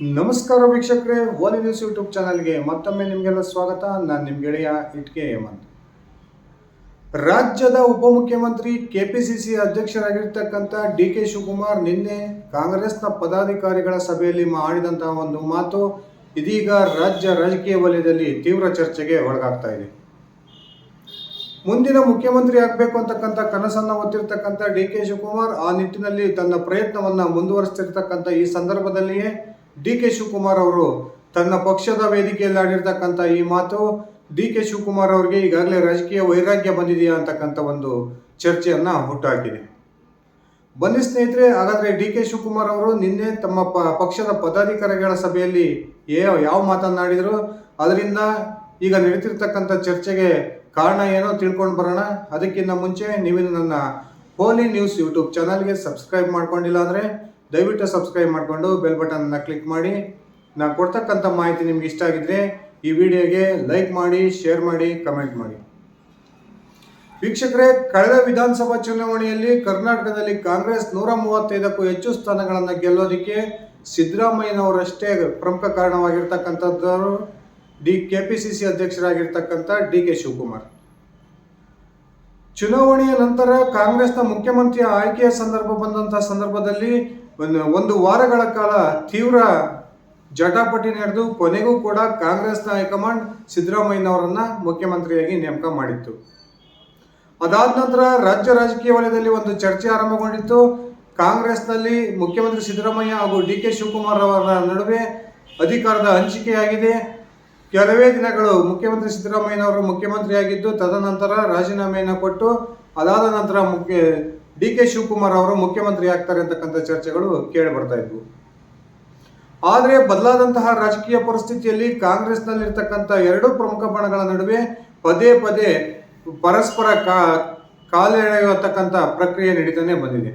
ನಮಸ್ಕಾರ ವೀಕ್ಷಕರೇ, ಓಲಿ news YouTube ಚಾನಲ್ಗೆ ಮತ್ತೊಮ್ಮೆ ನಿಮಗೆಲ್ಲ ಸ್ವಾಗತ. ನಾನು ನಿಮ್ಮ ಗೆಳೆಯ ಇಟ್ಕೆ ಹೇಮಂತ್. ರಾಜ್ಯದ ಉಪಮುಖ್ಯಮಂತ್ರಿ ಕೆಪಿಸಿಸಿ ಅಧ್ಯಕ್ಷರಾಗಿರ್ತಕ್ಕಂಥ ಡಿ ಕೆ ಶಿವಕುಮಾರ್ ನಿನ್ನೆ ಕಾಂಗ್ರೆಸ್ನ ಪದಾಧಿಕಾರಿಗಳ ಸಭೆಯಲ್ಲಿ ಮಾಡಿದಂತಹ ಒಂದು ಮಾತು ಇದೀಗ ರಾಜ್ಯ ರಾಜಕೀಯ ವಲಯದಲ್ಲಿ ತೀವ್ರ ಚರ್ಚೆಗೆ ಒಳಗಾಗ್ತಾ ಇದೆ. ಮುಂದಿನ ಮುಖ್ಯಮಂತ್ರಿ ಆಗಬೇಕು ಅಂತಕ್ಕಂಥ ಕನಸನ್ನು ಹೊತ್ತಿರತಕ್ಕಂಥ ಡಿ ಕೆ ಶಿವಕುಮಾರ್ ಆ ನಿಟ್ಟಿನಲ್ಲಿ ತನ್ನ ಪ್ರಯತ್ನವನ್ನು ಮುಂದುವರಿಸ್ತಿರ್ತಕ್ಕಂಥ ಈ ಸಂದರ್ಭದಲ್ಲಿಯೇ ಡಿ ಕೆ ಶಿವಕುಮಾರ್ ಅವರು ತನ್ನ ಪಕ್ಷದ ವೇದಿಕೆಯಲ್ಲಿ ಆಡಿರ್ತಕ್ಕಂಥ ಈ ಮಾತು ಡಿ ಕೆ ಶಿವಕುಮಾರ್ ಅವರಿಗೆ ಈಗಾಗಲೇ ರಾಜಕೀಯ ವೈರಾಗ್ಯ ಬಂದಿದೆಯಾ ಅಂತಕ್ಕಂಥ ಒಂದು ಚರ್ಚೆಯನ್ನ ಹುಟ್ಟುಹಾಕಿದೆ ಬನ್ನಿ ಸ್ನೇಹಿತರೆ, ಹಾಗಾದ್ರೆ ಡಿ ಕೆ ಶಿವಕುಮಾರ್ ಅವರು ನಿನ್ನೆ ತಮ್ಮ ಪ, ಪಕ್ಷದ ಪದಾಧಿಕಾರಿಗಳ ಸಭೆಯಲ್ಲಿ ಏ, ಯಾವ ಮಾತನ್ನಾಡಿದರು? ಅದರಿಂದ ಈಗ ನಡೀತಿರ್ತಕ್ಕಂಥ ಚರ್ಚೆಗೆ ಕಾರಣ ಏನೋ ತಿಳ್ಕೊಂಡು ಬರೋಣ. ಅದಕ್ಕಿಂತ ಮುಂಚೆ ನೀವಿನ್ನು ನನ್ನ ಹೋಲಿ ನ್ಯೂಸ್ ಯೂಟ್ಯೂಬ್ ಚಾನಲ್ಗೆ ಸಬ್ಸ್ಕ್ರೈಬ್ ಮಾಡ್ಕೊಂಡಿಲ್ಲ ಅಂದರೆ ದಯವಿಟ್ಟು ಸಬ್ಸ್ಕ್ರೈಬ್ ಮಾಡಿಕೊಂಡು ಬೆಲ್ ಬಟನ್ನ ಕ್ಲಿಕ್ ಮಾಡಿ. ನಾನು ಕೊಡ್ತಕ್ಕಂಥ ಮಾಹಿತಿ ನಿಮ್ಗೆ ಇಷ್ಟ ಆಗಿದ್ರೆ ಈ ವಿಡಿಯೋಗೆ ಲೈಕ್ ಮಾಡಿ ಶೇರ್ ಮಾಡಿ ಕಮೆಂಟ್ ಮಾಡಿ. ವೀಕ್ಷಕರೇ, ಕಳೆದ ವಿಧಾನಸಭಾ ಚುನಾವಣೆಯಲ್ಲಿ ಕರ್ನಾಟಕದಲ್ಲಿ ಕಾಂಗ್ರೆಸ್ ನೂರ ಮೂವತ್ತೈದಕ್ಕೂ ಹೆಚ್ಚು ಸ್ಥಾನಗಳನ್ನು ಗೆಲ್ಲೋದಕ್ಕೆ ಸಿದ್ದರಾಮಯ್ಯನವರಷ್ಟೇ ಪ್ರಮುಖ ಕಾರಣವಾಗಿರ್ತಕ್ಕಂಥದ್ದು D K P C C ಅಧ್ಯಕ್ಷರಾಗಿರ್ತಕ್ಕಂಥ D K Shivakumar. ಚುನಾವಣೆಯ ನಂತರ ಕಾಂಗ್ರೆಸ್ನ ಮುಖ್ಯಮಂತ್ರಿ ಆಯ್ಕೆಯ ಸಂದರ್ಭ ಬಂದಂತಹ ಸಂದರ್ಭದಲ್ಲಿ ಒಂದು ಒಂದು ವಾರಗಳ ಕಾಲ ತೀವ್ರ ಜಟಾಪಟಿ ನಡೆದು ಕೊನೆಗೂ ಕೂಡ ಕಾಂಗ್ರೆಸ್ನ ಹೈಕಮಾಂಡ್ ಸಿದ್ದರಾಮಯ್ಯನವರನ್ನ ಮುಖ್ಯಮಂತ್ರಿಯಾಗಿ ನೇಮಕ ಮಾಡಿತ್ತು. ಅದಾದ ನಂತರ ರಾಜ್ಯ ರಾಜಕೀಯ ವಲಯದಲ್ಲಿ ಒಂದು ಚರ್ಚೆ ಆರಂಭಗೊಂಡಿತ್ತು. ಕಾಂಗ್ರೆಸ್ನಲ್ಲಿ ಮುಖ್ಯಮಂತ್ರಿ ಸಿದ್ದರಾಮಯ್ಯ ಹಾಗೂ ಡಿ ಕೆ ಶಿವಕುಮಾರ್ ಅವರ ನಡುವೆ ಅಧಿಕಾರದ ಹಂಚಿಕೆಯಾಗಿದೆ. ಕೆಲವೇ ದಿನಗಳು ಮುಖ್ಯಮಂತ್ರಿ ಸಿದ್ದರಾಮಯ್ಯನವರು ಮುಖ್ಯಮಂತ್ರಿಯಾಗಿದ್ದು, ತದನಂತರ ರಾಜೀನಾಮೆಯನ್ನು ಕೊಟ್ಟು, ಅದಾದ ನಂತರ ಮುಖ್ಯ ಡಿ ಕೆ ಶಿವಕುಮಾರ್ ಅವರು ಮುಖ್ಯಮಂತ್ರಿ ಆಗ್ತಾರೆ ಅಂತಕ್ಕಂಥ ಚರ್ಚೆಗಳು ಕೇಳಿ ಬರ್ತಾ ಇದ್ವು. ಆದರೆ ಬದಲಾದಂತಹ ರಾಜಕೀಯ ಪರಿಸ್ಥಿತಿಯಲ್ಲಿ ಕಾಂಗ್ರೆಸ್ನಲ್ಲಿರ್ತಕ್ಕಂಥ ಎರಡು ಪ್ರಮುಖ ಬಣಗಳ ನಡುವೆ ಪದೇ ಪದೇ ಪರಸ್ಪರ ಕಾ ಕಾಲೆಳೆಯತಕ್ಕಂಥ ಪ್ರಕ್ರಿಯೆ ನಡೀತಾನೆ ಬಂದಿದೆ.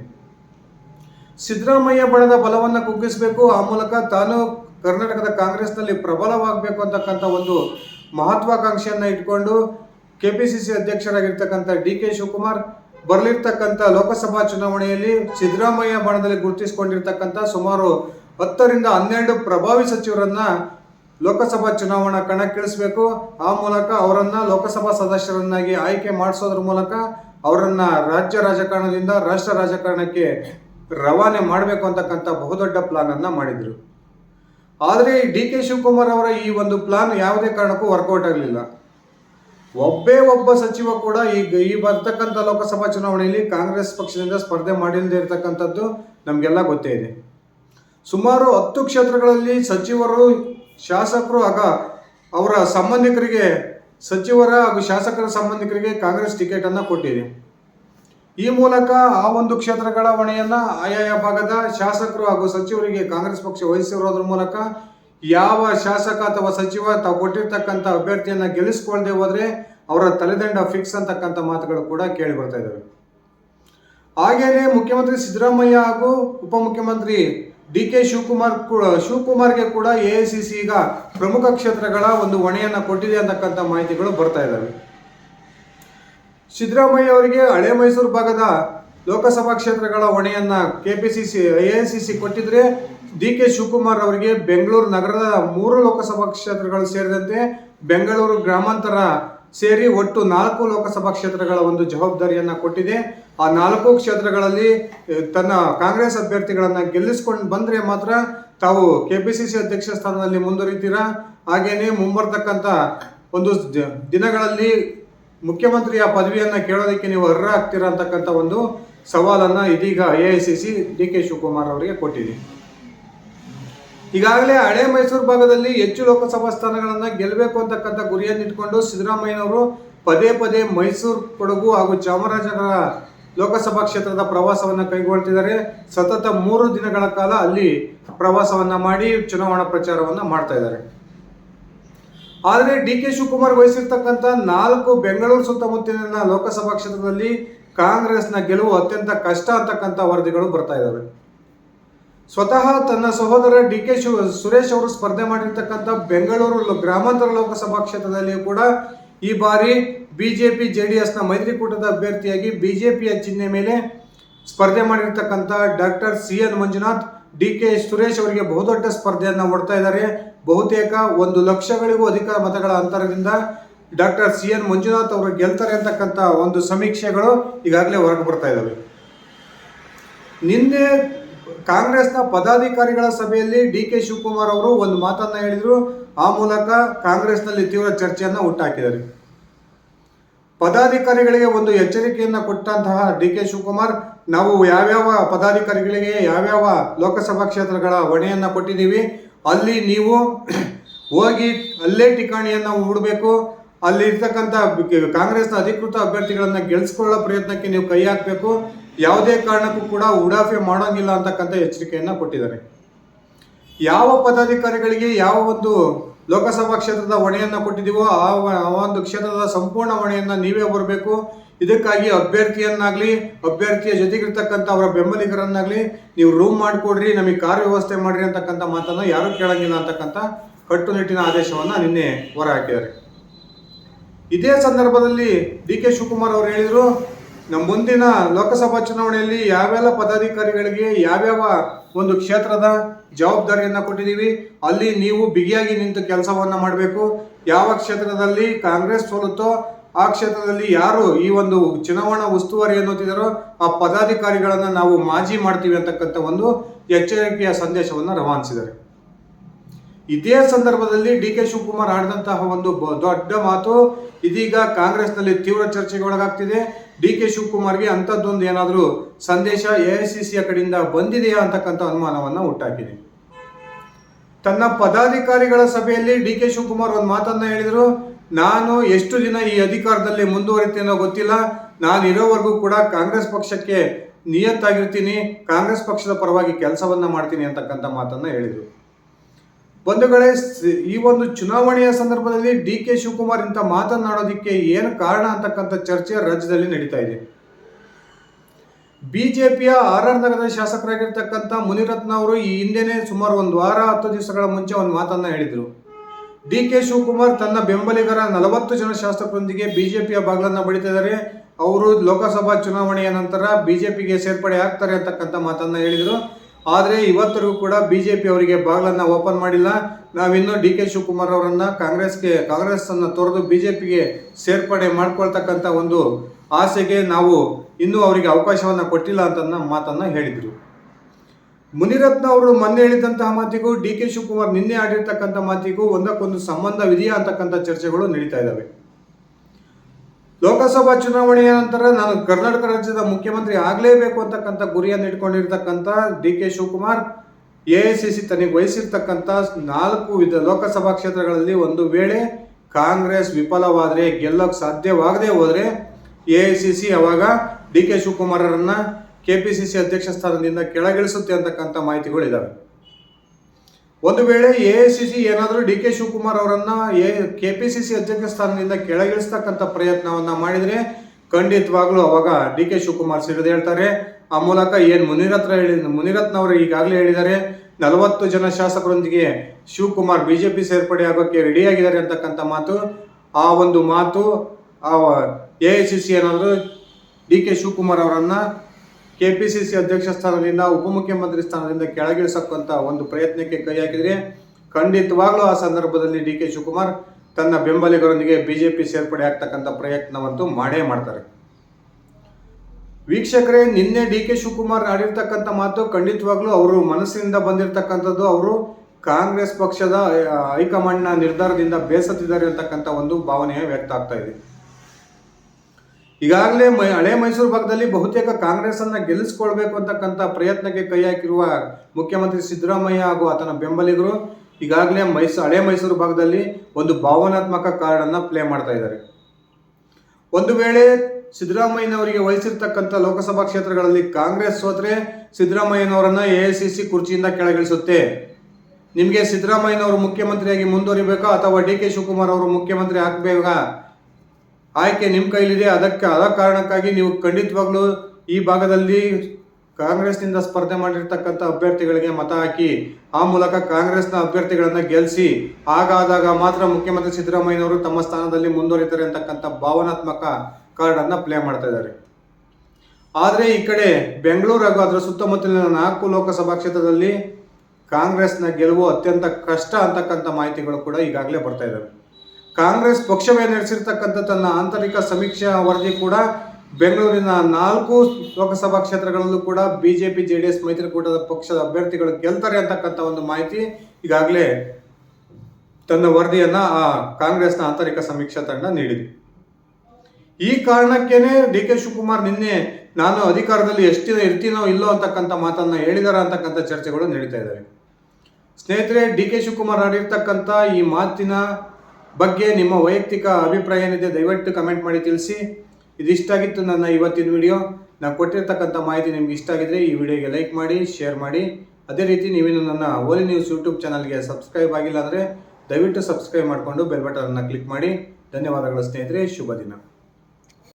ಸಿದ್ದರಾಮಯ್ಯ ಬಣದ ಬಲವನ್ನು ಕುಗ್ಗಿಸಬೇಕು, ಆ ಮೂಲಕ ತಾನು ಕರ್ನಾಟಕದ ಕಾಂಗ್ರೆಸ್ನಲ್ಲಿ ಪ್ರಬಲವಾಗಬೇಕು ಅಂತಕ್ಕಂಥ ಒಂದು ಮಹತ್ವಾಕಾಂಕ್ಷೆಯನ್ನು ಇಟ್ಕೊಂಡು ಕೆ ಪಿ ಸಿ ಸಿ ಅಧ್ಯಕ್ಷರಾಗಿರ್ತಕ್ಕಂಥ ಡಿ ಕೆ ಶಿವಕುಮಾರ್ ಬರಲಿರ್ತಕ್ಕಂಥ ಲೋಕಸಭಾ ಚುನಾವಣೆಯಲ್ಲಿ ಸಿದ್ದರಾಮಯ್ಯ ಬಣದಲ್ಲಿ ಗುರುತಿಸಿಕೊಂಡಿರ್ತಕ್ಕಂಥ ಸುಮಾರು ಹತ್ತರಿಂದ ಹನ್ನೆರಡು ಪ್ರಭಾವಿ ಸಚಿವರನ್ನ ಲೋಕಸಭಾ ಚುನಾವಣಾ ಕಣಕ್ಕಿಳಿಸಬೇಕು. ಆ ಮೂಲಕ ಅವರನ್ನ ಲೋಕಸಭಾ ಸದಸ್ಯರನ್ನಾಗಿ ಆಯ್ಕೆ ಮಾಡಿಸೋದ್ರ ಮೂಲಕ ಅವರನ್ನ ರಾಜ್ಯ ರಾಜಕಾರಣದಿಂದ ರಾಷ್ಟ್ರ ರಾಜಕಾರಣಕ್ಕೆ ರವಾನೆ ಮಾಡಬೇಕು ಅಂತಕ್ಕಂಥ ಬಹುದೊಡ್ಡ ಪ್ಲಾನ್ ಅನ್ನ ಮಾಡಿದ್ರು. ಆದರೆ ಡಿ ಕೆ ಶಿವಕುಮಾರ್ ಅವರ ಈ ಒಂದು ಪ್ಲಾನ್ ಯಾವುದೇ ಕಾರಣಕ್ಕೂ ವರ್ಕೌಟ್ ಆಗಲಿಲ್ಲ. ಒಬ್ಬೇ ಒಬ್ಬ ಸಚಿವ ಕೂಡ ಈಗ ಈ ಬರ್ತಕ್ಕಂಥ ಲೋಕಸಭಾ ಚುನಾವಣೆಯಲ್ಲಿ ಕಾಂಗ್ರೆಸ್ ಪಕ್ಷದಿಂದ ಸ್ಪರ್ಧೆ ಮಾಡಿಲ್ಲದೆ ಇರತಕ್ಕಂಥದ್ದು ನಮಗೆಲ್ಲ ಗೊತ್ತೇ ಇದೆ. ಸುಮಾರು ಹತ್ತು ಕ್ಷೇತ್ರಗಳಲ್ಲಿ ಸಚಿವರು, ಶಾಸಕರು ಆಗ ಅವರ ಸಂಬಂಧಿಕರಿಗೆ, ಸಚಿವರ ಹಾಗೂ ಶಾಸಕರ ಸಂಬಂಧಿಕರಿಗೆ ಕಾಂಗ್ರೆಸ್ ಟಿಕೆಟನ್ನು ಕೊಟ್ಟಿದೆ. ಈ ಮೂಲಕ ಆ ಒಂದು ಕ್ಷೇತ್ರಗಳ ಹೊಣೆಯನ್ನ ಆಯಾಯ ಭಾಗದ ಶಾಸಕರು ಹಾಗೂ ಸಚಿವರಿಗೆ ಕಾಂಗ್ರೆಸ್ ಪಕ್ಷ ವಹಿಸಿರೋದ್ರ ಮೂಲಕ ಯಾವ ಶಾಸಕ ಅಥವಾ ಸಚಿವ ತಾವು ಕೊಟ್ಟಿರ್ತಕ್ಕಂಥ ಅಭ್ಯರ್ಥಿಯನ್ನ ಗೆಲ್ಲಿಸ್ಕೊಳ್ದೆ ಹೋದ್ರೆ ಅವರ ತಲೆದಂಡ ಫಿಕ್ಸ್ ಅಂತಕ್ಕಂಥ ಮಾತುಗಳು ಕೂಡ ಕೇಳಿ ಬರ್ತಾ ಇದ್ದಾವೆ ಹಾಗೇನೆ ಮುಖ್ಯಮಂತ್ರಿ ಸಿದ್ದರಾಮಯ್ಯ ಹಾಗೂ ಉಪಮುಖ್ಯಮಂತ್ರಿ ಡಿ ಕೆ ಶಿವಕುಮಾರ್ ಶಿವಕುಮಾರ್ಗೆ ಕೂಡ ಎ ಐ ಸಿ ಸಿ ಈಗ ಪ್ರಮುಖ ಕ್ಷೇತ್ರಗಳ ಒಂದು ಹೊಣೆಯನ್ನು ಕೊಟ್ಟಿದೆ ಅಂತಕ್ಕಂಥ ಮಾಹಿತಿಗಳು ಬರ್ತಾ ಇದ್ದಾವೆ ಸಿದ್ದರಾಮಯ್ಯ ಅವರಿಗೆ ಹಳೆ ಮೈಸೂರು ಭಾಗದ ಲೋಕಸಭಾ ಕ್ಷೇತ್ರಗಳ ಹೊಣೆಯನ್ನ ಕೆಪಿಸಿಸಿ ಸಿ ಕೊಟ್ಟಿದ್ರೆ ಡಿ ಕೆ ಶಿವಕುಮಾರ್ ಅವರಿಗೆ ಬೆಂಗಳೂರು ನಗರದ ಮೂರು ಲೋಕಸಭಾ ಕ್ಷೇತ್ರಗಳು ಸೇರಿದಂತೆ ಬೆಂಗಳೂರು ಗ್ರಾಮಾಂತರ ಸೇರಿ ಒಟ್ಟು ನಾಲ್ಕು ಲೋಕಸಭಾ ಕ್ಷೇತ್ರಗಳ ಒಂದು ಜವಾಬ್ದಾರಿಯನ್ನು ಕೊಟ್ಟಿದೆ. ಆ ನಾಲ್ಕು ಕ್ಷೇತ್ರಗಳಲ್ಲಿ ತನ್ನ ಕಾಂಗ್ರೆಸ್ ಅಭ್ಯರ್ಥಿಗಳನ್ನು ಗೆಲ್ಲಿಸ್ಕೊಂಡು ಬಂದ್ರೆ ಮಾತ್ರ ತಾವು ಕೆಪಿಸಿಸಿ ಅಧ್ಯಕ್ಷ ಸ್ಥಾನದಲ್ಲಿ ಮುಂದುವರಿತೀರಾ? ಹಾಗೆಯೇ ಮುಂಬರ್ತಕ್ಕಂಥ ಒಂದು ದಿನಗಳಲ್ಲಿ ಮುಖ್ಯಮಂತ್ರಿಯ ಪದವಿಯನ್ನು ಕೇಳೋದಕ್ಕೆ ನೀವು ಅರ್ಹ ಆಗ್ತೀರಾ ಅಂತಕ್ಕಂಥ ಒಂದು ಸವಾಲನ್ನ ಇದೀಗ A I C C D K Shivakumar ಅವರಿಗೆ ಕೊಟ್ಟಿದೆ. ಈಗಾಗಲೇ ಹಳೆ ಮೈಸೂರು ಭಾಗದಲ್ಲಿ ಹೆಚ್ಚು ಲೋಕಸಭಾ ಸ್ಥಾನಗಳನ್ನು ಗೆಲ್ಲಬೇಕು ಅಂತಕ್ಕಂಥ ಗುರಿಯನ್ನು ಇಟ್ಕೊಂಡು ಸಿದ್ದರಾಮಯ್ಯನವರು ಪದೇ ಪದೇ ಮೈಸೂರು ಕೊಡಗು ಹಾಗೂ ಚಾಮರಾಜನಗರ ಲೋಕಸಭಾ ಕ್ಷೇತ್ರದ ಪ್ರವಾಸವನ್ನ ಕೈಗೊಳ್ತಿದ್ದಾರೆ. ಸತತ ಮೂರು ದಿನಗಳ ಕಾಲ ಅಲ್ಲಿ ಪ್ರವಾಸವನ್ನ ಮಾಡಿ ಚುನಾವಣಾ ಪ್ರಚಾರವನ್ನ ಮಾಡ್ತಾ ಇದ್ದಾರೆ. ಆದರೆ ಡಿ ಕೆ ಶಿವಕುಮಾರ್ ವಹಿಸಿರ್ತಕ್ಕಂಥ ನಾಲ್ಕು ಬೆಂಗಳೂರು ಸುತ್ತಮುತ್ತಲಿನ ಲೋಕಸಭಾ ಕ್ಷೇತ್ರದಲ್ಲಿ ಕಾಂಗ್ರೆಸ್ನ ಗೆಲುವು ಅತ್ಯಂತ ಕಷ್ಟ ಅಂತಕ್ಕಂಥ ವರದಿಗಳು ಬರ್ತಾ ಇದ್ದಾವೆ. ಸ್ವತಃ ತನ್ನ ಸಹೋದರ ಡಿ ಕೆ ಶಿವ, ಸುರೇಶ್ ಅವರು ಸ್ಪರ್ಧೆ ಮಾಡಿರ್ತಕ್ಕಂಥ ಬೆಂಗಳೂರು ಗ್ರಾಮಾಂತರ ಲೋಕಸಭಾ ಕ್ಷೇತ್ರದಲ್ಲಿಯೂ ಕೂಡ ಈ ಬಾರಿ ಬಿಜೆಪಿ ಜೆ ಡಿ ಎಸ್ನ ಮೈತ್ರಿಕೂಟದ ಅಭ್ಯರ್ಥಿಯಾಗಿ ಬಿಜೆಪಿಯ ಚಿಹ್ನೆ ಮೇಲೆ ಸ್ಪರ್ಧೆ ಮಾಡಿರ್ತಕ್ಕಂಥ doctor C N Manjunath, D K Suresh ಅವರಿಗೆ ಬಹುದೊಡ್ಡ ಸ್ಪರ್ಧೆಯನ್ನು ಕೊಡ್ತಾ ಇದ್ದಾರೆ. ಬಹುತೇಕ ಒಂದು ಲಕ್ಷಗಳಿಗೂ ಅಧಿಕ ಮತಗಳ ಅಂತರದಿಂದ ಡಾಕ್ಟರ್ ಸಿ ಎನ್ ಮಂಜುನಾಥ್ ಅವರು ಗೆಲ್ತಾರೆ ಅಂತಕ್ಕಂಥ ಒಂದು ಸಮೀಕ್ಷೆಗಳು ಈಗಾಗಲೇ ಹೊರಗೆ ಬರ್ತಾ ಇದ್ದಾವೆ. ನಿನ್ನೆ ಕಾಂಗ್ರೆಸ್ನ ಪದಾಧಿಕಾರಿಗಳ ಸಭೆಯಲ್ಲಿ ಡಿ ಕೆ ಶಿವಕುಮಾರ್ ಅವರು ಒಂದು ಮಾತನ್ನ ಹೇಳಿದ್ರು. ಆ ಮೂಲಕ ಕಾಂಗ್ರೆಸ್ನಲ್ಲಿ ತೀವ್ರ ಚರ್ಚೆಯನ್ನ ಹುಟ್ಟಾಕಿದ್ದಾರೆ. ಪದಾಧಿಕಾರಿಗಳಿಗೆ ಒಂದು ಎಚ್ಚರಿಕೆಯನ್ನು ಕೊಟ್ಟಂತಹ ಡಿ ಕೆ ಶಿವಕುಮಾರ್, ನಾವು ಯಾವ್ಯಾವ ಪದಾಧಿಕಾರಿಗಳಿಗೆ ಯಾವ್ಯಾವ ಲೋಕಸಭಾ ಕ್ಷೇತ್ರಗಳ ಹೊಣೆಯನ್ನ ಕೊಟ್ಟಿದ್ದೀವಿ, ಅಲ್ಲಿ ನೀವು ಹೋಗಿ ಅಲ್ಲೇ ಠಿಕಾಣಿಯನ್ನು ಹೂಡಬೇಕು, ಅಲ್ಲಿ ಇರ್ತಕ್ಕಂಥ ಕಾಂಗ್ರೆಸ್ನ ಅಧಿಕೃತ ಅಭ್ಯರ್ಥಿಗಳನ್ನು ಗೆಲ್ಸ್ಕೊಳ್ಳೋ ಪ್ರಯತ್ನಕ್ಕೆ ನೀವು ಕೈ ಹಾಕಬೇಕು ಯಾವುದೇ ಕಾರಣಕ್ಕೂ ಕೂಡ ಉಡಾಫೆ ಮಾಡೋಂಗಿಲ್ಲ ಅಂತಕ್ಕಂಥ ಎಚ್ಚರಿಕೆಯನ್ನು ಕೊಟ್ಟಿದ್ದಾರೆ. ಯಾವ ಪದಾಧಿಕಾರಿಗಳಿಗೆ ಯಾವ ಒಂದು ಲೋಕಸಭಾ ಕ್ಷೇತ್ರದ ಹೊಣೆಯನ್ನು ಕೊಟ್ಟಿದ್ದೀವೋ ಆ ಒಂದು ಕ್ಷೇತ್ರದ ಸಂಪೂರ್ಣ ಹೊಣೆಯನ್ನು ನೀವೇ ಬರಬೇಕು. ಇದಕ್ಕಾಗಿ ಅಭ್ಯರ್ಥಿಯನ್ನಾಗ್ಲಿ, ಅಭ್ಯರ್ಥಿಯ ಜೊತೆಗಿರ್ತಕ್ಕಂಥ ಅವರ ಬೆಂಬಲಿಗರನ್ನಾಗಲಿ ನೀವು ರೂಮ್ ಮಾಡಿಕೊಡ್ರಿ, ನಮಗೆ ಕಾರ್ ವ್ಯವಸ್ಥೆ ಮಾಡಿರಿ ಅಂತಕ್ಕಂಥ ಮಾತನ್ನು ಯಾರು ಕೇಳಂಗಿಲ್ಲ ಅಂತಕ್ಕಂಥ ಕಟ್ಟುನಿಟ್ಟಿನ ಆದೇಶವನ್ನ ನಿನ್ನೆ ಹೊರಹಾಕಿದ್ದಾರೆ ಇದೇ ಸಂದರ್ಭದಲ್ಲಿ ಡಿ ಕೆ ಶಿವಕುಮಾರ್ ಅವರು ಹೇಳಿದರು ನಮ್ಮ ಮುಂದಿನ ಲೋಕಸಭಾ ಚುನಾವಣೆಯಲ್ಲಿ ಯಾವೆಲ್ಲ ಪದಾಧಿಕಾರಿಗಳಿಗೆ ಯಾವ್ಯಾವ ಒಂದು ಕ್ಷೇತ್ರದ ಜವಾಬ್ದಾರಿಯನ್ನು ಕೊಟ್ಟಿದ್ದೀವಿ, ಅಲ್ಲಿ ನೀವು ಬಿಗಿಯಾಗಿ ನಿಂತು ಕೆಲಸವನ್ನು ಮಾಡಬೇಕು. ಯಾವ ಕ್ಷೇತ್ರದಲ್ಲಿ ಕಾಂಗ್ರೆಸ್ ಸೋಲುತ್ತೋ, ಆ ಕ್ಷೇತ್ರದಲ್ಲಿ ಯಾರು ಈ ಒಂದು ಚುನಾವಣಾ ಉಸ್ತುವಾರಿ ಅನ್ನೋತಿದ್ದಾರೋ ಆ ಪದಾಧಿಕಾರಿಗಳನ್ನು ನಾವು ಮಾಜಿ ಮಾಡ್ತೀವಿ ಅಂತಕ್ಕಂಥ ಒಂದು ಎಚ್ಚರಿಕೆಯ ಸಂದೇಶವನ್ನು ರವಾನಿಸಿದ್ದಾರೆ. ಇದೇ ಸಂದರ್ಭದಲ್ಲಿ ಡಿ ಕೆ ಶಿವಕುಮಾರ್ ಆಡಿದಂತಹ ಒಂದು ದೊಡ್ಡ ಮಾತು, ಇದೀಗ ಕಾಂಗ್ರೆಸ್ನಲ್ಲಿ ತೀವ್ರ ಚರ್ಚೆಗೆ ಒಳಗಾಗ್ತಿದೆ. ಡಿ ಕೆ ಶಿವಕುಮಾರ್ಗೆ ಅಂಥದ್ದೊಂದು ಏನಾದರೂ ಸಂದೇಶ ಎ ಐ ಸಿ ಸಿಯ ಕಡೆಯಿಂದ ಬಂದಿದೆಯಾ ಅಂತಕ್ಕಂಥ ಅನುಮಾನವನ್ನು ಹುಟ್ಟಾಕಿದೆ. ತನ್ನ ಪದಾಧಿಕಾರಿಗಳ ಸಭೆಯಲ್ಲಿ ಡಿ ಕೆ ಶಿವಕುಮಾರ್ ಒಂದು ಮಾತನ್ನ ಹೇಳಿದರು, ನಾನು ಎಷ್ಟು ದಿನ ಈ ಅಧಿಕಾರದಲ್ಲಿ ಮುಂದುವರಿತೇನೋ ಗೊತ್ತಿಲ್ಲ. ನಾನು ಇರೋವರೆಗೂ ಕೂಡ ಕಾಂಗ್ರೆಸ್ ಪಕ್ಷಕ್ಕೆ ನಿಯತ್ತಾಗಿರ್ತೀನಿ. ಕಾಂಗ್ರೆಸ್ ಪಕ್ಷದ ಪರವಾಗಿ ಕೆಲಸವನ್ನ ಮಾಡ್ತೀನಿ ಅಂತಕ್ಕಂಥ ಮಾತನ್ನ ಹೇಳಿದರು. ಬಂಧುಗಳೇ ಸ್- ಈ ಒಂದು ಚುನಾವಣೆಯ ಸಂದರ್ಭದಲ್ಲಿ ಡಿ ಕೆ ಶಿವಕುಮಾರ್ ಇಂಥ ಮಾತನಾಡೋದಕ್ಕೆ ಏನು ಕಾರಣ ಅಂತಕ್ಕಂಥ ಚರ್ಚೆ ರಾಜ್ಯದಲ್ಲಿ ನಡೀತಾ ಇದೆ. ಬಿಜೆಪಿಯ ಆರ್ ಆರ್ ನಗರದ ಶಾಸಕರಾಗಿರ್ತಕ್ಕಂಥ ಮುನಿರತ್ನ ಅವರು ಈ ಹಿಂದೆನೆ ಸುಮಾರು ಒಂದು ವಾರ, ಹತ್ತು ದಿವಸಗಳ ಮುಂಚೆ ಒಂದು ಮಾತನ್ನ ಹೇಳಿದರು. ಡಿ ಕೆ ಶಿವಕುಮಾರ್ ತನ್ನ ಬೆಂಬಲಿಗರ ನಲವತ್ತು ಜನ ಶಾಸಕರೊಂದಿಗೆ ಬಿಜೆಪಿಯ ಬಾಗಿಲನ್ನ ಬಡಿತಿದ್ದಾರೆ. ಅವರು ಲೋಕಸಭಾ ಚುನಾವಣೆಯ ನಂತರ ಬಿಜೆಪಿಗೆ ಸೇರ್ಪಡೆ ಆಗ್ತಾರೆ ಅಂತಕ್ಕಂಥ ಮಾತನ್ನ ಹೇಳಿದರು. ಆದರೆ ಇವತ್ತರೆಗೂ ಕೂಡ ಬಿ ಜೆ ಪಿ ಅವರಿಗೆ ಬಾಗಿಲನ್ನು ಓಪನ್ ಮಾಡಿಲ್ಲ. ನಾವಿನ್ನೂ ಡಿ ಕೆ ಶಿವಕುಮಾರ್ ಅವರನ್ನು ಕಾಂಗ್ರೆಸ್ಗೆ ಕಾಂಗ್ರೆಸ್ಸನ್ನು ತೊರೆದು ಬಿ ಜೆ ಪಿಗೆ ಸೇರ್ಪಡೆ ಮಾಡ್ಕೊಳ್ತಕ್ಕಂಥ ಒಂದು ಆಸೆಗೆ ನಾವು ಇನ್ನೂ ಅವರಿಗೆ ಅವಕಾಶವನ್ನು ಕೊಟ್ಟಿಲ್ಲ ಅಂತ ಮಾತನ್ನು ಹೇಳಿದರು. ಮುನಿರತ್ನ ಅವರು ಮೊನ್ನೆ ಹೇಳಿದಂತಹ ಮಾತಿಗೂ, ಡಿ ಕೆ ಶಿವಕುಮಾರ್ ನಿನ್ನೆ ಆಡಿರ್ತಕ್ಕಂಥ ಮಾತಿಗೂ ಒಂದಕ್ಕೊಂದು ಸಂಬಂಧವಿದೆಯಾ ಅಂತಕ್ಕಂಥ ಚರ್ಚೆಗಳು ನಡೀತಾ ಇದ್ದಾವೆ ಲೋಕಸಭಾ ಚುನಾವಣೆಯ ನಂತರ ನಾನು ಕರ್ನಾಟಕ ರಾಜ್ಯದ ಮುಖ್ಯಮಂತ್ರಿ ಆಗಲೇಬೇಕು ಅಂತಕ್ಕಂಥ ಗುರಿಯನ್ನು ಇಟ್ಕೊಂಡಿರ್ತಕ್ಕಂಥ D K Shivakumar, A I C C ತನಗೆ ವಹಿಸಿರ್ತಕ್ಕಂಥ ನಾಲ್ಕು ವಿಧ ಲೋಕಸಭಾ ಕ್ಷೇತ್ರಗಳಲ್ಲಿ ಒಂದು ವೇಳೆ ಕಾಂಗ್ರೆಸ್ ವಿಫಲವಾದರೆ ಗೆಲ್ಲೋಕ್ಕೆ ಸಾಧ್ಯವಾಗದೇ ಹೋದರೆ ಎ ಐ ಸಿ ಸಿ ಅವಾಗ ಡಿ ಕೆ ಶಿವಕುಮಾರರನ್ನು ಕೆ ಪಿ ಸಿ ಸಿ ಅಧ್ಯಕ್ಷ ಸ್ಥಾನದಿಂದ ಕೆಳಗಿಳಿಸುತ್ತೆ ಅಂತಕ್ಕಂಥ ಮಾಹಿತಿಗಳು ಇದ್ದಾವೆ ಒಂದು ವೇಳೆ ಎ ಐ ಸಿ ಸಿ ಏನಾದರೂ ಡಿ ಕೆ ಶಿವಕುಮಾರ್ ಅವರನ್ನ A K P C C ಅಧ್ಯಕ್ಷ ಸ್ಥಾನದಿಂದ ಕೆಳಗಿಳಿಸ್ತಕ್ಕಂಥ ಪ್ರಯತ್ನವನ್ನ ಮಾಡಿದರೆ ಖಂಡಿತವಾಗ್ಲೂ ಅವಾಗ ಡಿ ಕೆ ಶಿವಕುಮಾರ್ ಸಿಡಿದು ಹೇಳ್ತಾರೆ. ಆ ಮೂಲಕ ಏನು ಮುನಿರತ್ನ ಹೇಳಿ ಮುನಿರತ್ನ ಅವರು ಈಗಾಗಲೇ ಹೇಳಿದ್ದಾರೆ. ನಲವತ್ತು ಜನ ಶಾಸಕರೊಂದಿಗೆ ಶಿವಕುಮಾರ್ ಬಿಜೆಪಿ ಸೇರ್ಪಡೆ ಆಗೋಕ್ಕೆ ರೆಡಿಯಾಗಿದ್ದಾರೆ ಅಂತಕ್ಕಂಥ ಮಾತು. ಆ ಒಂದು ಮಾತು, ಆ ಎ ಐ ಸಿ ಸಿ ಏನಾದರೂ ಡಿ ಕೆ ಶಿವಕುಮಾರ್ ಅವರನ್ನ ಕೆ ಪಿ ಸಿ ಸಿ ಅಧ್ಯಕ್ಷ ಸ್ಥಾನದಿಂದ, ಉಪಮುಖ್ಯಮಂತ್ರಿ ಸ್ಥಾನದಿಂದ ಕೆಳಗಿಳಿಸಕ್ಕಂತ ಒಂದು ಪ್ರಯತ್ನಕ್ಕೆ ಕೈ ಹಾಕಿದರೆ ಖಂಡಿತವಾಗ್ಲೂ ಆ ಸಂದರ್ಭದಲ್ಲಿ ಡಿ ಕೆ ಶಿವಕುಮಾರ್ ತನ್ನ ಬೆಂಬಲಿಗರೊಂದಿಗೆ ಬಿಜೆಪಿ ಸೇರ್ಪಡೆ ಆಗ್ತಕ್ಕಂಥ ಪ್ರಯತ್ನವಂತೂ ಮಾಡೇ ಮಾಡ್ತಾರೆ. ವೀಕ್ಷಕರೇ, ನಿನ್ನೆ ಡಿ ಕೆ ಶಿವಕುಮಾರ್ ಆಡಿರ್ತಕ್ಕಂಥ ಮಾತು ಖಂಡಿತವಾಗ್ಲೂ ಅವರು ಮನಸ್ಸಿನಿಂದ ಬಂದಿರತಕ್ಕಂಥದ್ದು. ಅವರು ಕಾಂಗ್ರೆಸ್ ಪಕ್ಷದ ಹೈಕಮಾಂಡ್ನ ನಿರ್ಧಾರದಿಂದ ಬೇಸತ್ತಿದ್ದಾರೆ ಅಂತಕ್ಕಂಥ ಒಂದು ಭಾವನೆ ವ್ಯಕ್ತ ಆಗ್ತಾ ಇದೆ. ಈಗಾಗಲೇ ಮೈ, ಹಳೆ ಮೈಸೂರು ಭಾಗದಲ್ಲಿ ಬಹುತೇಕ ಕಾಂಗ್ರೆಸ್ ಅನ್ನ ಗೆಲ್ಲಿಸ್ಕೊಳ್ಬೇಕು ಅಂತಕ್ಕಂಥ ಪ್ರಯತ್ನಕ್ಕೆ ಕೈ ಹಾಕಿರುವ ಮುಖ್ಯಮಂತ್ರಿ ಸಿದ್ದರಾಮಯ್ಯ ಹಾಗೂ ಆತನ ಬೆಂಬಲಿಗರು ಈಗಾಗಲೇ ಮೈಸೂರು ಹಳೆ ಮೈಸೂರು ಭಾಗದಲ್ಲಿ ಒಂದು ಭಾವನಾತ್ಮಕ ಕಾರ್ಡನ್ನು ಪ್ಲೇ ಮಾಡ್ತಾ ಇದ್ದಾರೆ. ಒಂದು ವೇಳೆ ಸಿದ್ದರಾಮಯ್ಯನವರಿಗೆ ವಹಿಸಿರ್ತಕ್ಕಂಥ ಲೋಕಸಭಾ ಕ್ಷೇತ್ರಗಳಲ್ಲಿ ಕಾಂಗ್ರೆಸ್ ಸೋತ್ರೆ ಸಿದ್ದರಾಮಯ್ಯನವರನ್ನ ಎ ಐ ಸಿ ಸಿ ಕುರ್ಚಿಯಿಂದ ಕೆಳಗಿಳಿಸುತ್ತೆ. ನಿಮಗೆ ಸಿದ್ದರಾಮಯ್ಯನವರು ಮುಖ್ಯಮಂತ್ರಿಯಾಗಿ ಮುಂದುವರಿಬೇಕಾ ಅಥವಾ ಡಿ ಕೆ ಶಿವಕುಮಾರ್ ಅವರು ಮುಖ್ಯಮಂತ್ರಿ ಆಗಬೇಕಾ? ಆಯ್ಕೆ ನಿಮ್ಮ ಕೈಲಿದೆ, ಅದಕ್ಕೆ ಅದ ಕಾರಣಕ್ಕಾಗಿ ನೀವು ಖಂಡಿತವಾಗ್ಲೂ ಈ ಭಾಗದಲ್ಲಿ ಕಾಂಗ್ರೆಸ್ನಿಂದ ಸ್ಪರ್ಧೆ ಮಾಡಿರ್ತಕ್ಕಂಥ ಅಭ್ಯರ್ಥಿಗಳಿಗೆ ಮತ ಹಾಕಿ, ಆ ಮೂಲಕ ಕಾಂಗ್ರೆಸ್ನ ಅಭ್ಯರ್ಥಿಗಳನ್ನು ಗೆಲ್ಲಿಸಿ ಹಾಗಾದಾಗ ಮಾತ್ರ ಮುಖ್ಯಮಂತ್ರಿ ಸಿದ್ದರಾಮಯ್ಯನವರು ತಮ್ಮ ಸ್ಥಾನದಲ್ಲಿ ಮುಂದುವರಿತಾರೆ ಅಂತಕ್ಕಂಥ ಭಾವನಾತ್ಮಕ ಕಾರ್ಡನ್ನು ಪ್ಲೇ ಮಾಡ್ತಾ ಇದ್ದಾರೆ. ಆದರೆ ಈ ಕಡೆ ಬೆಂಗಳೂರು ಹಾಗೂ ಅದರ ಸುತ್ತಮುತ್ತಲಿನ ನಾಲ್ಕು ಲೋಕಸಭಾ ಕ್ಷೇತ್ರದಲ್ಲಿ ಕಾಂಗ್ರೆಸ್ನ ಗೆಲುವು ಅತ್ಯಂತ ಕಷ್ಟ ಅಂತಕ್ಕಂಥ ಮಾಹಿತಿಗಳು ಕೂಡ ಈಗಾಗಲೇ ಬರ್ತಾ ಇದ್ದಾವೆ. ಕಾಂಗ್ರೆಸ್ ಪಕ್ಷವೇ ನಡೆಸಿರ್ತಕ್ಕಂಥ ತನ್ನ ಆಂತರಿಕ ಸಮೀಕ್ಷಾ ವರದಿ ಕೂಡ ಬೆಂಗಳೂರಿನ ನಾಲ್ಕು ಲೋಕಸಭಾ ಕ್ಷೇತ್ರಗಳಲ್ಲೂ ಕೂಡ ಬಿಜೆಪಿ ಜೆ ಡಿ ಎಸ್ ಮೈತ್ರಿಕೂಟದ ಪಕ್ಷದ ಅಭ್ಯರ್ಥಿಗಳು ಗೆಲ್ತಾರೆ ಅಂತಕ್ಕಂಥ ಒಂದು ಮಾಹಿತಿ ಈಗಾಗಲೇ ತನ್ನ ವರದಿಯನ್ನ ಆ ಕಾಂಗ್ರೆಸ್ನ ಆಂತರಿಕ ಸಮೀಕ್ಷಾ ತಂಡ ನೀಡಿದೆ. ಈ ಕಾರಣಕ್ಕೇನೆ ಡಿ ಕೆ ಶಿವಕುಮಾರ್ ನಿನ್ನೆ ನಾನು ಅಧಿಕಾರದಲ್ಲಿ ಎಷ್ಟು ದಿನ ಇರ್ತೀನೋ ಇಲ್ಲೋ ಅಂತಕ್ಕಂಥ ಮಾತನ್ನ ಹೇಳಿದಾರ ಅಂತಕ್ಕಂಥ ಚರ್ಚೆಗಳು ನಡೀತಾ ಇದ್ದಾವೆ. ಸ್ನೇಹಿತರೆ, ಡಿ ಕೆ ಶಿವಕುಮಾರ್ ಆಡಿರ್ತಕ್ಕಂಥ ಈ ಮಾತಿನ ಬಗ್ಗೆ ನಿಮ್ಮ ವೈಯಕ್ತಿಕ ಅಭಿಪ್ರಾಯ ಏನಿದೆ ದಯವಿಟ್ಟು ಕಮೆಂಟ್ ಮಾಡಿ ತಿಳಿಸಿ. ಇದಿಷ್ಟಾಗಿತ್ತು ನನ್ನ ಇವತ್ತಿನ ವಿಡಿಯೋ. ನಾನು ಕೊಟ್ಟಿರ್ತಕ್ಕಂಥ ಮಾಹಿತಿ ನಿಮ್ಗೆ ಇಷ್ಟ ಆಗಿದ್ರೆ ಈ ವಿಡಿಯೋಗೆ ಲೈಕ್ ಮಾಡಿ, ಶೇರ್ ಮಾಡಿ. ಅದೇ ರೀತಿ ನೀವೇನು ನನ್ನ ಓಲಿ ನ್ಯೂಸ್ ಯೂಟ್ಯೂಬ್ ಚಾನಲ್ಗೆ ಸಬ್ಸ್ಕ್ರೈಬ್ ಆಗಿಲ್ಲ ಅಂದರೆ ದಯವಿಟ್ಟು ಸಬ್ಸ್ಕ್ರೈಬ್ ಮಾಡಿಕೊಂಡು ಬೆಲ್ ಬಟನ್ನ ಕ್ಲಿಕ್ ಮಾಡಿ. ಧನ್ಯವಾದಗಳು ಸ್ನೇಹಿತರೆ, ಶುಭ ದಿನ.